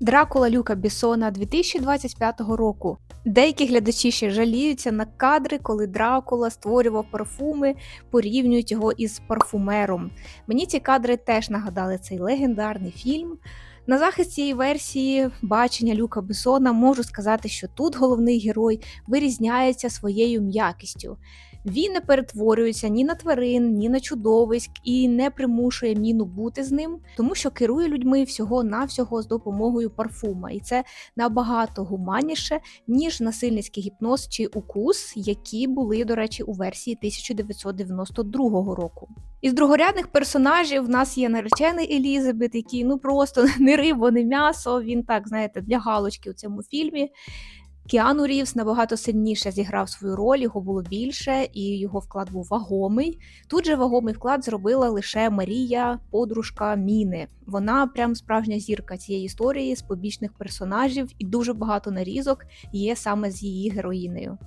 Дракула Люка Бісона 2025 року. Деякі глядачі ще жаліються на кадри, коли Дракула створював парфуми, порівнюють його із парфумером. Мені ці кадри теж нагадали цей легендарний фільм. На захист цієї версії бачення Люка Бесона можу сказати, що тут головний герой вирізняється своєю м'якістю. Він не перетворюється ні на тварин, ні на чудовиськ і не примушує міну бути з ним, тому що керує людьми всього-навсього з допомогою парфума, і це набагато гуманніше, ніж насильницький гіпноз чи укус, які були, до речі, у версії 1992 року. Із другорядних персонажів в нас є наречений Елізабет, який ну просто не риба, не м'ясо. Він так, знаєте, для галочки у цьому фільмі. Кіану Рівс набагато сильніше зіграв свою роль, його було більше, і його вклад був вагомий. Тут же вагомий вклад зробила лише Марія, подружка Міни. Вона прям справжня зірка цієї історії з побічних персонажів, і дуже багато нарізок є саме з її героїнею.